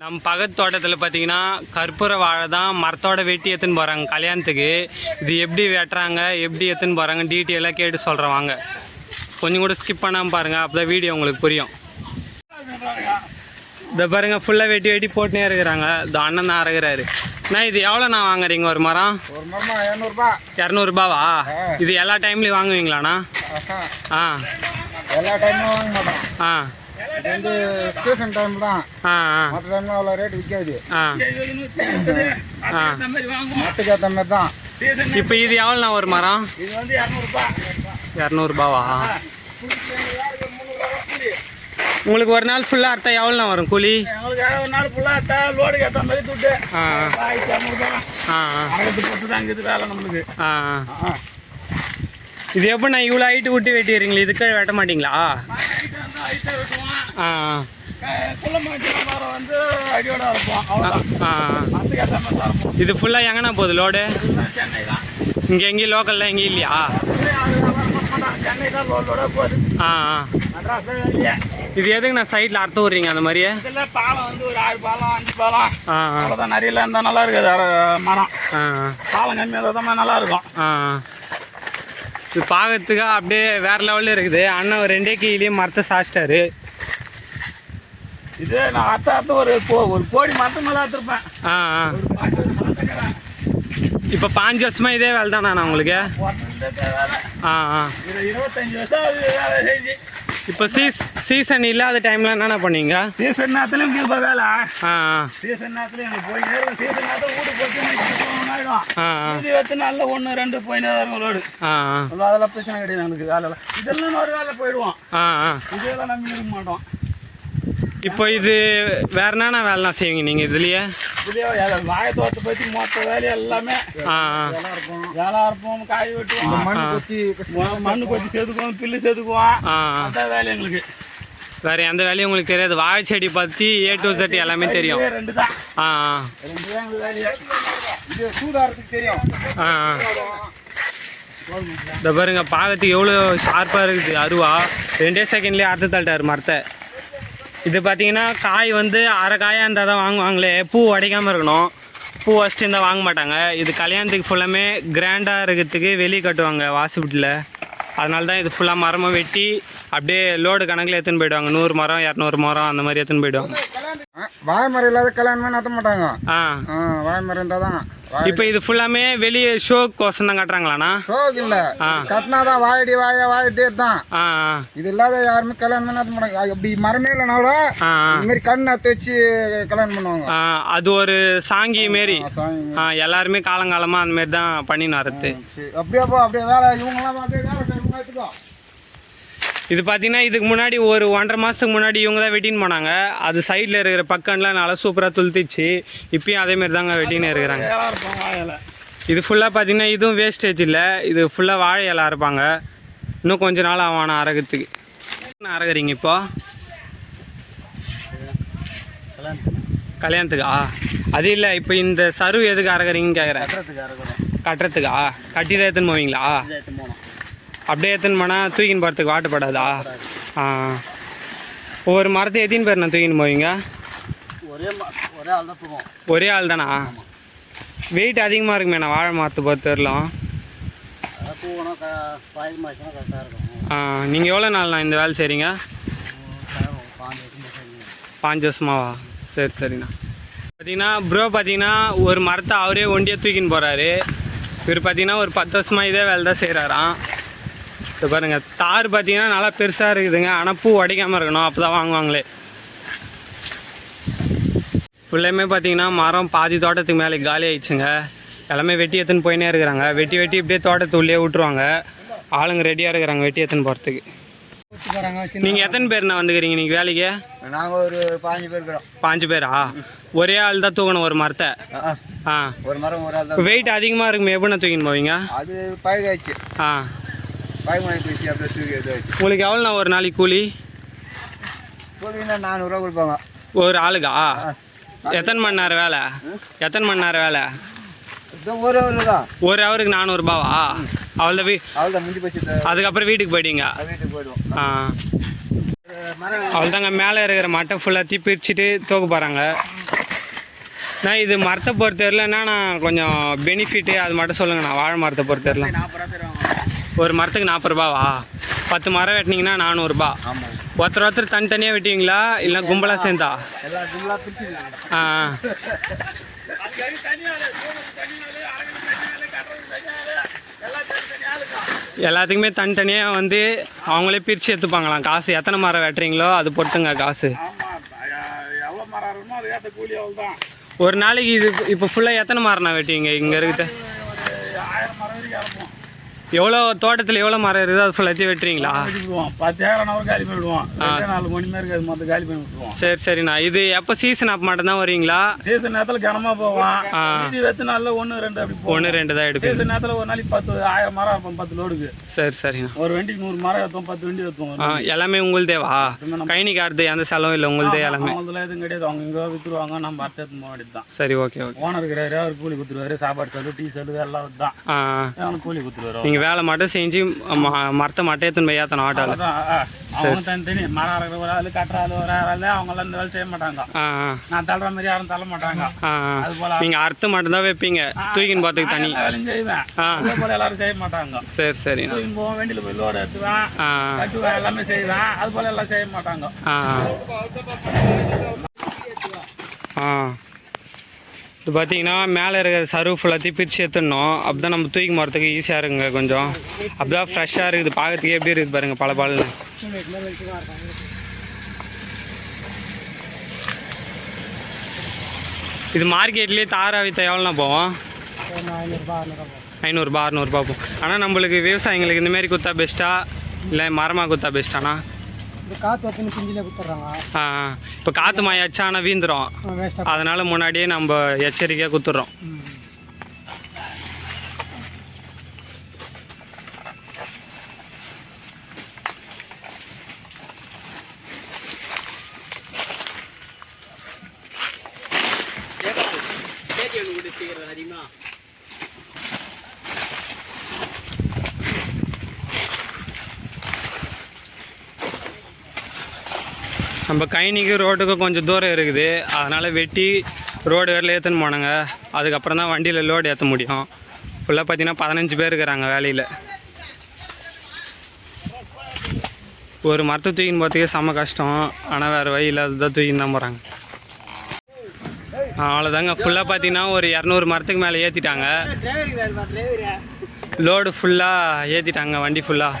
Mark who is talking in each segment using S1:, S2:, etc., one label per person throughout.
S1: நம்ம பக்கத்து தோட்டத்தில் பார்த்தீங்கன்னா கற்பூர வாழை தான் மரத்தோட வெட்டி எடுத்துன்னு போகிறாங்க கல்யாணத்துக்கு. இது எப்படி வெட்டுறாங்க எப்படி எடுத்துன்னு போகிறாங்க டீட்டெயிலாக கேட்டு சொல்கிறேன் வாங்க. கொஞ்சம் கூட ஸ்கிப் பண்ணாமல் பாருங்கள் அப்போ தான் வீடியோ உங்களுக்கு புரியும். இந்த பாருங்க ஃபுல்லாக வெட்டி வெட்டி போட்டுனே இருக்கிறாங்க. இந்த அண்ணன் தான் அறகுறாரு அண்ணா இது எவ்வளோ நான் வாங்குறீங்க ஒரு மரம்? இரநூறுபாவா? இது எல்லா டைம்லையும் வாங்குவீங்களாண்ணா? ஆ.
S2: எல்லா வாங்க மாட்டோம்.
S1: ஆ.
S2: இது வந்து சீசன் டைம் தான். மற்ற டைம்ல அவ்வளோ ரேட் விற்காது மரத்துக்கு ஏற்ற மாதிரி தான்.
S1: இப்போ இது எவ்வளோண்ணா ஒரு மரம்?
S2: இது வந்து இரநூறுபா.
S1: இரநூறுபாவா? உங்களுக்கு ஒரு நாள் ஃபுல்லாக அர்த்தம் எவ்வளோண்ணா வரும் கூலி?
S2: எங்களுக்கு ஒரு நாள் ஃபுல்லாக லோடுக்கு ஏற்ற மாதிரி துட்டு.
S1: ஆ. ஆ
S2: நம்மளுக்கு.
S1: ஆ ஆ. இது எப்படிண்ணா இவ்வளோ ஹைட்டு விட்டு வெட்டிடுறீங்களா? இதுக்கு வெட்ட மாட்டீங்களா?
S2: வந்து அடியோட இருப்போம் அவ்வளோதான் மரத்துக்கு ஏற்ற மாதிரி தான் இருப்போம்
S1: இது ஃபுல்லாக எங்கண்ணா போகுது லோடு
S2: சென்னை தான்.
S1: இங்கே எங்கேயும் லோக்கலில் எங்கேயும் இல்லையா?
S2: சென்னை தான் லோடோட போகுது.
S1: ஆ இது எதுக்கு நான் சைட்டில் அறுத்து விட்றீங்க அந்த மாதிரியே?
S2: இதில் பாலம் வந்து ஒரு ஆறு பாலம் அஞ்சு பாலம். அவ்வளோதான் நிறைய இருந்தால் நல்லா இருக்குது. மரம். பாலம் கம்மியாக தான் நல்லா இருக்கும்.
S1: இது பார்க்கறதுக்கு அப்படியே வேற லெவலில் இருக்குது. அண்ணன் ஒரு ரெண்டே கீழே மரத்தை சாச்சிட்டாரு.
S2: இது நான் அத்த அத்த ஒரு ஒரு கோடி மரத்து மேலே அத்துருப்பேன்
S1: ஆ ஆ. இப்போ பாஞ்சு வருஷமா இதே வேலை தானா உங்களுக்கு? ஆ ஆ.
S2: இருபத்தஞ்சு வருஷம் வேலை செஞ்சு.
S1: இப்போ சீஸ் சீசன் இல்லாத டைமில் என்னென்ன பண்ணுவீங்க
S2: சீசன் நேரத்துலையும் இப்போ வேலை.
S1: ஆ
S2: சீசன் நேரத்துலையும் எனக்கு போய் நேரம் சீசன் நேரத்தில் வீட்டுக்கு ஆகிடும்
S1: ஆ
S2: இது வச்சு நல்ல ஒன்று ரெண்டு போய் நேரம்
S1: ஆ
S2: அதெல்லாம் பிரச்சனை கிடையாது எனக்கு வேலைலாம் இதெல்லாம் ஒரு வேலை போயிடுவோம். இதெல்லாம் நம்ம இருக்க மாட்டோம்.
S1: இப்போ இது வேற என்னென்ன வேலைலாம் செய்வீங்க நீங்கள் இதுலேயே?
S2: புதிய வேலை தோட்டத்தை பற்றி மொத்த வேலை எல்லாமே. வேலை இருப்போம் காய் வெட்டுவோம்.
S1: மண்
S2: கொத்தி செதுக்குவோம் பில்லு செதுக்குவோம்.
S1: ஆ
S2: அதான் வேலை எங்களுக்கு.
S1: வேற எந்த வேலையும் உங்களுக்கு தெரியாது. வாழை செடி பற்றி ஏ டு Z எல்லாமே தெரியும்.
S2: இதே ரெண்டு தான்.
S1: ஆ
S2: தெரியும்.
S1: ஆ ஆ. இந்த பாருங்க பார்க்கறதுக்கு எவ்வளோ ஷார்ப்பாக இருக்குது அருவா. ரெண்டே செகண்ட்லேயே அறுத்து தள்ளிட்டாரு மரத்தை. இது பார்த்தீங்கன்னா காய் வந்து அரை காயாக இருந்தால் தான் வாங்குவாங்களே. பூ உடைக்காமல் இருக்கணும். பூ வச்சுட்டு இருந்தால் வாங்க மாட்டாங்க. இது கல்யாணத்துக்கு ஃபுல்லாமே கிராண்டாக இருக்கிறதுக்கு வெளியே கட்டுவாங்க வாசு அதனால தான் இது ஃபுல்லாக மரமாக வெட்டி அப்படியே லோடு கணக்கில் எடுத்துன்னு போயிடுவாங்க. நூறு மரம் இரநூறு மரம் அந்த மாதிரி எடுத்துன்னு போயிடுவாங்க.
S2: வாழை மரம் இல்லாத கல்யாணமே நடத்த மாட்டாங்க.
S1: ஆ.
S2: வாழை மரம் இருந்தால் தான்.
S1: இப்போ இது ஃபுல்லாமே வெளியே ஷோக்கோசம் தான் கட்டுறாங்களாண்ணா?
S2: ஷோக்கு இல்லை. கட்டினாதான் வாயடி வாய வாய தேர் தான். இது இல்லாத யாருமே கல்யாணமே நடத்த மாட்டாங்க. அப்படி மரமே இல்லைனா கூட
S1: ஆ ஆ.
S2: இந்த மாதிரி கண் வச்சு கல்யாணம் பண்ணுவாங்க.
S1: அது ஒரு சாங்கி மாரி. எல்லாருமே காலங்காலமாக அந்த மாரி தான் வரது
S2: சரி, அப்படியே அப்படியே வேலை இவங்கெல்லாம் அப்படியே வேலை செய்யணும்
S1: இது பார்த்தீங்கன்னா இதுக்கு முன்னாடி ஒரு ஒன்றரை மாதத்துக்கு முன்னாடி இவங்க தான் வெட்டின்னு போனாங்க. அது சைடில் இருக்கிற பக்கம்லாம் நல்லா சூப்பராக துளுத்திச்சு. இப்பயும் அதே மாதிரி தாங்க வெட்டின்னு இருக்கிறாங்க. இது ஃபுல்லாக பார்த்தீங்கன்னா இதுவும் வேஸ்டேஜ் இல்லை. இது ஃபுல்லாக வாழை இலை அரைப்பாங்க இன்னும் கொஞ்ச நாள் ஆகும் ஆனால் அறகிறதுக்கு என்ன அறகுறீங்க இப்போ? கல்யாணத்துக்கா. அது இல்லை இப்போ இந்த சரு எதுக்கு அறகுறீங்கன்னு கேட்குறேன் கட்டுறதுக்கா கட்டி தான் எடுத்துன்னு போவீங்களா? அப்படியே எடுத்துன்னு போனால் தூக்கின்னு போகிறதுக்கு வாட்டுப்படாதா ஆ. ஒவ்வொரு மரத்தை எத்தின்னு பேர் நான் தூக்கின்னு போவீங்க?
S2: ஒரே ஒரே ஆள் தான்
S1: வெயிட் அதிகமாக இருக்குமே நான் வாழை மரத்தை பொறுத்த வரலாம்
S2: அதான் போகணும் பாய் மாசம் கரெக்டாக இருக்கும்.
S1: நீங்கள் எவ்வளோ நாள்ண்ணா இந்த வேலை செய்கிறீங்க
S2: பாஞ்சு வருஷம்
S1: பாஞ்சு வருஷமாவா? சரி சரிண்ணா. பார்த்தீங்கன்னா ப்ரோ பார்த்தீங்கன்னா ஒரு மரத்தை அவரே ஒண்டியாக தூக்கின்னு போகிறாரு இவர் பார்த்தீங்கன்னா ஒரு பத்து வருஷமாக இதே வேலை தான் செய்கிறாராம் இப்போ பாருங்கள் தார் பார்த்தீங்கன்னா நல்லா பெருசாக இருக்குதுங்க. ஆனால் பூ உடைக்காமல் இருக்கணும். அப்போ தான் வாங்குவாங்களே. ஃபுல்லுமே பார்த்தீங்கன்னா மரம் பாதி தோட்டத்துக்கு மேலே காலி ஆயிடுச்சுங்க. எல்லாமே வெட்டி எடுத்துன்னு போயினே இருக்கிறாங்க. வெட்டி வெட்டி இப்படியே தோட்டத்துள்ளே விட்டுருவாங்க. ஆளுங்க ரெடியாக இருக்கிறாங்க வெட்டி எடுத்துன்னு போகிறதுக்கு நீங்கள் எத்தனை பேர்ண்ணா வந்துக்கிறீங்க? நீங்கள் வேலைக்கு?
S2: நாங்கள் ஒரு பாஞ்சு பேர் இருக்கிறோம்.
S1: பாஞ்சு பேரா? ஒரே ஆள் தான் தூக்கணும் ஒரு மரத்தை? ஆ
S2: ஒரு மரம் ஒரு ஆள்
S1: வெயிட் அதிகமாக இருக்குமே. எப்படிண்ணா தூக்கின்னு போவீங்க?
S2: அது பழகாச்சு
S1: ஆ. உங்களுக்கு எவ்வளோண்ணா ஒரு நாளைக்கு கூலி?
S2: போதுன்னா நானூறுரூவா கொடுப்பாங்க.
S1: ஒரு ஆளுக்கா? எத்தனை மணி நேரம் வேலை? எத்தனை மணி நேரம் வேலை?
S2: ஒரு ஹவர் தான்.
S1: ஒரு ஹவருக்கு நானூறுபாவா அவ்வளோ வீ
S2: அவ்வளோதான் முடிஞ்சு போச்சு
S1: அதுக்கப்புறம் வீட்டுக்கு போயிட்டீங்க?
S2: வீட்டுக்கு போயிடுவோம்.
S1: ஆ.
S2: மரம்
S1: அவ்வளோதாங்க மேலே இருக்கிற மட்டை ஃபுல்லாக தீ பிரிச்சுட்டு தூக்க போகிறாங்க நான் இது மரத்தை பொறுத்தவரையில் என்னன்னா கொஞ்சம் பெனிஃபிட்டு அது மட்டும் சொல்லுங்கண்ணா. வாழை மரத்தை பொறுத்தவரையில் ஒரு மரத்துக்கு நாற்பது ரூபாவா? பத்து மரம் வெட்டினீங்கன்னா நானூறுரூபா ஒருத்தர் ஒருத்தர் தனித்தனியாக வெட்டுவீங்களா? இல்லை கும்பலாக சேர்ந்தா? ஆ. எல்லாத்துக்குமே தனித்தனியாக வந்து அவங்களே பிரித்து எடுத்துப்பாங்களாம். காசு எத்தனை மரம் வெட்டுறீங்களோ அது பொறுத்துங்க காசு.
S2: மரம்
S1: ஒரு நாளைக்கு இது இப்போ ஃபுல்லாக எத்தனை மரம்ண்ணா வெட்டுவீங்க இங்கே இருக்குது
S2: ஒரு ஆயிரம் மரம் வரைக்கும் இறப்போம்
S1: எவ்வளோ தோட்டத்தில் எவ்வளோ மரம் இருக்குது? அது ஃபுல்லாத்தையும் வெட்டுறீங்களா?
S2: வெட்டி விடுவோம் பத்து ஏக்கர் ஒரு காலி பண்ணி விடுவோம். நாலு மணி நேரம் அது மொத்தம் காலி பண்ணி விட்டுருவோம்.
S1: சரி சரிண்ணா. இது எப்போ சீசன் அப்போ மட்டும்தான் வருவீங்களா?
S2: சீசன் நேரத்தில் கனமாக போவோம். மீதி வெத்து நாளில் ஒன்று ரெண்டு அப்படி
S1: ஒன்று ரெண்டு தான் எடுப்பீங்க.
S2: சீசன் நேரத்தில் ஒரு நாளைக்கு பத்து ஆயிரம் மரம் இருக்கும் பத்து லோடுக்கு.
S1: சரி சரிண்ணா.
S2: ஒரு வண்டிக்கு நூறு மரம் ஏற்றுவோம் பத்து வண்டி
S1: ஆ எல்லாமே உங்களுதேவா கைனிக்காரது எந்த செலவும் இல்லை உங்களுதே எல்லாமே.
S2: அவங்களதுல எதுவும் கிடையாது. அவங்க இங்கே விற்றுருவாங்க நம்ம அர்த்தம் எடுத்து போக வேண்டியது தான்.
S1: சரி ஓகே ஓகே.
S2: ஓனர் இருக்கிறாரு அவர் கூலி கொடுத்துருவாரு சாப்பாடு செலவு டீ செலவு எல்லாம் தான் கூலி கொடுத்துருவாரு.
S1: நீங்கள் வேலை மட்டும் செஞ்சு மரத்தை மட்டும் எடுத்துன்னு போய் ஏற்றணும் ஆட்டோவில்
S2: அதான், ஆ, அவங்க தனித்தனி மரம் அறுக்கிற ஒரு ஆள் கட்டுற ஆள் ஒரு ஆள் அவங்களாம் இந்த வேலை செய்ய மாட்டாங்க. நான் தள்ளுற மாதிரி யாரும் தள்ள மாட்டாங்க. அது போல
S1: நீங்கள் அறுத்து மட்டும்தான் வைப்பீங்க. தூக்கின்னு தனி.
S2: எல்லா வேலையும் செய்வேன். அதே போல எல்லாரும் செய்ய மாட்டாங்க.
S1: சரி சரிண்ணா
S2: தூக்கின்னு போவேன் வண்டியில் போய் லோடு எடுத்துவேன் கட்டுவேன் எல்லாமே செய்வேன். அது போல எல்லாம் செய்ய மாட்டாங்க.
S1: ஆ. இது பார்த்தீங்கன்னா மேலே இருக்கிற சர்வ் ஃபுல்லாத்தையும் பிரித்து எடுத்துடணும். அப்போ தான் நம்ம தூக்கி போகிறதுக்கு ஈஸியாக இருக்குங்க கொஞ்சம். அப்படிதான் ஃப்ரெஷ்ஷாக இருக்குது. பார்க்கறதுக்கே எப்படி இருக்குது பாருங்கள் பல பலன்னு இது மார்க்கெட்லேயே தாரா வித்த எவ்வளோண்ணா போவோம் ஐநூறுரூபா அறநூறுபா போகும். ஆனால் நம்மளுக்கு விவசாயிங்களுக்கு இந்தமாரி குத்தா பெஸ்ட்டா இல்லை மரமாக குத்தா பெஸ்ட்டாண்ணா
S2: காற்று பிஞ்சிலே
S1: ஆ இப்போ காற்று மாயாச்சா ஆனால் வீந்துடும் அதனால் முன்னாடியே நம்ம எச்சரிக்கையாக குத்துறோம். நம்ம கைனிக்கு ரோட்டுக்கு கொஞ்சம் தூரம் இருக்குது. அதனால் வெட்டி ரோடு வரல ஏற்றுன்னு போனாங்க. அதுக்கப்புறம் தான் வண்டியில் லோடு ஏற்ற முடியும். ஃபுல்லாக பார்த்தீங்கன்னா பதினஞ்சு பேர் இருக்கிறாங்க வேலையில். ஒரு மரத்தை தூக்கின்னு போகிறதுக்கே செம்ம கஷ்டம். ஆனால் வேறு வழி இல்லாததான் தூக்கின்னு தான் போகிறாங்க அவ்வளோதாங்க ஃபுல்லாக பார்த்தீங்கன்னா ஒரு இரநூறு மரத்துக்கு மேலே ஏற்றிட்டாங்க லோடு ஃபுல்லாக ஏற்றிட்டாங்க வண்டி ஃபுல்லாக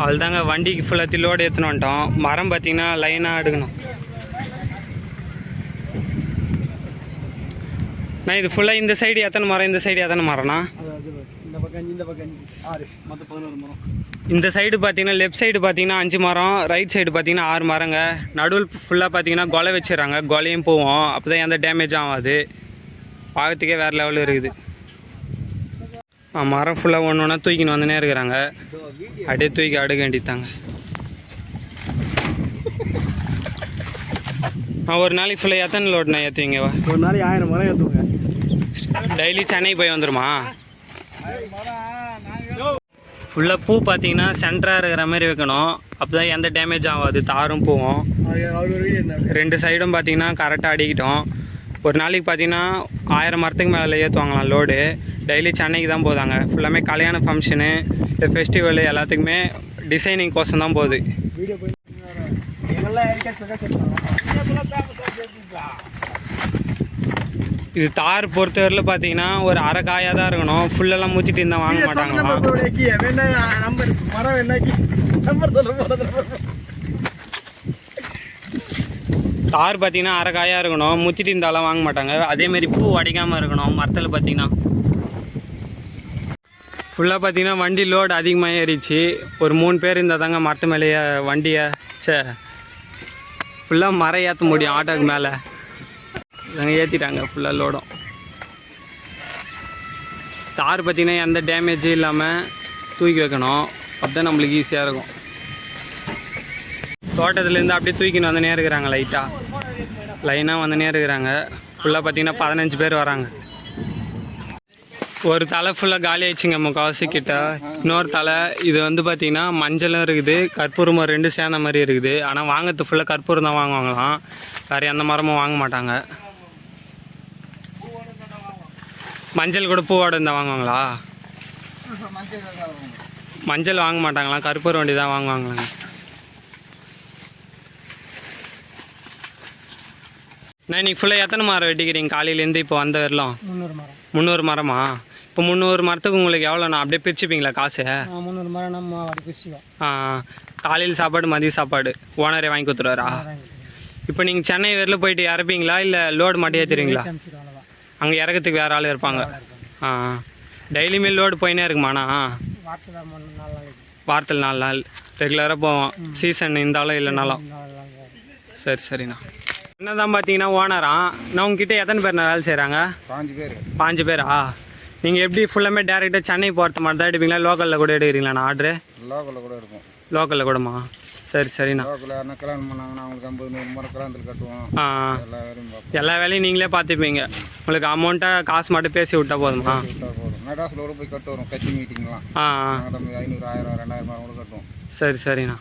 S1: அவ்வளோதாங்க வண்டிக்கு ஃபுல்லாக லோடு ஏற்றுன்னு வந்துட்டோம். மரம் பார்த்தீங்கன்னா லைனாக எடுக்கணும் நான் இது ஃபுல்லாக இந்த சைடு எத்தனை மரம் இந்த சைடு எத்தனை மரம்னா
S2: இந்த பக்கம் இந்த
S1: சைடு பார்த்தீங்கன்னா லெஃப்ட் சைடு பார்த்தீங்கன்னா அஞ்சு மரம் ரைட் சைடு பார்த்தீங்கன்னா ஆறு மரங்க. நடுவில் ஃபுல்லாக பார்த்தீங்கன்னா கொலை வச்சிடறாங்க. கொலையும் போவோம் அப்போ தான் எந்த டேமேஜும் ஆகாது பார்க்கறதுக்கே வேறு லெவலில் இருக்குது. மரம் ஃபுல்லாக ஒன்று ஒன்றா தூக்கின்னு வந்துனே இருக்கிறாங்க. அப்படியே தூக்கி அடுக்க வேண்டியதாங்க ஆ ஒரு நாளைக்கு ஃபுல்லாக எத்தனை லோட்னா ஏற்றுவீங்க
S2: ஒரு நாளைக்கு ஆயிரம் மரம் ஏற்றுவோங்க
S1: டெய்லி சென்னை போய் வந்துருமா? ஃபுல்லாக பூ பார்த்தீங்கன்னா சென்டராக இருக்கிற மாதிரி வைக்கணும். அப்போ தான் எந்த டேமேஜ் ஆகாது. தாரும் பூவும். ரெண்டு சைடும் பார்த்தீங்கன்னா கரெக்டாக அடிக்கிட்டோம். ஒரு நாளைக்கு பார்த்தீங்கன்னா ஆயிரம் மரத்துக்கு மேலே ஏற்றுவாங்களாம் லோடு டெய்லி சென்னைக்கு தான் போதாங்க ஃபுல்லாமே கல்யாண ஃபங்க்ஷனு இந்த ஃபெஸ்டிவலு எல்லாத்துக்குமே டிசைனிங் கோசம் தான் போகுது. இது தார் பொறுத்தவரையில் பார்த்தீங்கன்னா ஒரு அரை காயாக தான் இருக்கணும். ஃபுல்லெல்லாம் மூச்சிட்டு இருந்தால் வாங்க மாட்டாங்களாம். தார் பார்த்தீங்கன்னா அரை காயாக இருக்கணும். முச்சிட்டு இருந்தாலும் வாங்க மாட்டாங்க. அதேமாரி பூ அடிக்காமல் இருக்கணும். மரத்தில் பார்த்தீங்கன்னா ஃபுல்லாக பார்த்தீங்கன்னா வண்டி லோடு அதிகமாக ஏறிச்சு ஒரு மூணு பேர் இருந்தால் தாங்க மரத்து மேலேயே வண்டியை சே ஃபுல்லாக மரம் ஏற்ற முடியும் ஆட்டோக்கு மேலே. அங்கே ஏற்றிட்டாங்க ஃபுல்லாக லோடும் தார் பார்த்தீங்கன்னா எந்த டேமேஜும் இல்லாமல் தூக்கி வைக்கணும். அப்போ தான் நம்மளுக்கு ஈஸியாக இருக்கும். தோட்டத்துலேருந்து அப்படியே தூக்கின்னு வந்துனே இருக்கிறாங்க லைட்டாக லைனாக வந்துனே இருக்கிறாங்க. ஃபுல்லாக பார்த்தீங்கன்னா பதினஞ்சு பேர் வராங்க. ஒரு தலை ஃபுல்லாக காலி ஆயிடுச்சுங்க முக்கால்வாசி கிட்ட. இன்னொரு தலை இது வந்து பார்த்தீங்கன்னா மஞ்சளும் இருக்குது கற்பூரமும் ரெண்டு சேர்ந்த மாதிரி இருக்குது. ஆனால் வாங்கிறது ஃபுல்லாக கற்பூரம் தான் வாங்குவாங்களாம். வேறு எந்த மரமும் வாங்க மாட்டாங்க. மஞ்சள் கூட பூவோட இருந்தால் வாங்குவாங்களா? மஞ்சள் வாங்க மாட்டாங்களாம் கற்பூரம் வண்டி தான் வாங்குவாங்களாங்க நான் இன்னைக்கு ஃபுல்லாக எத்தனை மரம் வெட்டிக்கிறீங்க? காலையிலேருந்து இப்போ வந்த வரலாம்.
S2: முந்நூறு மரம்.
S1: முந்நூறு மரமா? இப்போ முந்நூறு மரத்துக்கு உங்களுக்கு எவ்வளோண்ணா? அப்படியே பிரிச்சுப்பீங்களா காசு?
S2: முந்நூறு மரம் நம்ம அப்படி பிரிச்சுக்கோ
S1: ஆ காலையில் சாப்பாடு மதிய சாப்பாடு. ஓனரே வாங்கி கொடுத்துருவாரா? இப்போ நீங்கள் சென்னை வரையில் போயிட்டு இறப்பீங்களா? இல்லை லோடு மட்டும் ஏற்றுறீங்களா அங்கே இறக்கத்துக்கு வேறு ஆள் இருப்பாங்க. ஆ டெய்லியுமே லோடு போயினே இருக்குமாண்ணா?
S2: வாரத்தில்
S1: நாலு நாள். ரெகுலராக போவோம். சீசன் இருந்தாலும் இல்லைனாலும். சரி சரிண்ணா. என்னதான் பார்த்தீங்கன்னா ஓனரா நான் உங்ககிட்ட எத்தனை பேர் வேலை செய்கிறாங்க
S3: பாஞ்சு பேர்.
S1: பாஞ்சு பேரா? நீங்கள் எப்படி ஃபுல்லாமே டேரெக்டாக சென்னை போகிறத மாதிரி தான் எடுப்பீங்களா? லோக்கலில் கூட எடுக்கிறீங்களாண்ணா ஆர்டரு
S3: லோக்கலில் கூட இருக்கும்
S1: லோக்கலில் கூடமா? சரி சரிண்ணா
S3: லோக்கலில் யாருன்னா கல்யாணம் பண்ணாங்கன்னா அவங்களுக்கு ஐம்பது நூறு முறை கல்யாணத்தில் கட்டுவோம்.
S1: ஆ.
S3: எல்லா வேலையும் பார்ப்போம்.
S1: எல்லா வேலையும் நீங்களே பார்த்துப்பீங்க. உங்களுக்கு அமௌண்ட்டாக காசு மட்டும் பேசி விட்டா போதுமா?
S3: விட்டா போதும். மெட்ராஸில் கூட போய் கட்டு வரும் கட்சி மீட்டிங்லாம்
S1: ஆ. ஆ.
S3: தம்பி ஐநூறு ஆயிரம் ரெண்டாயிரம் கூட கட்டுவோம்.
S1: சரி சரிண்ணா.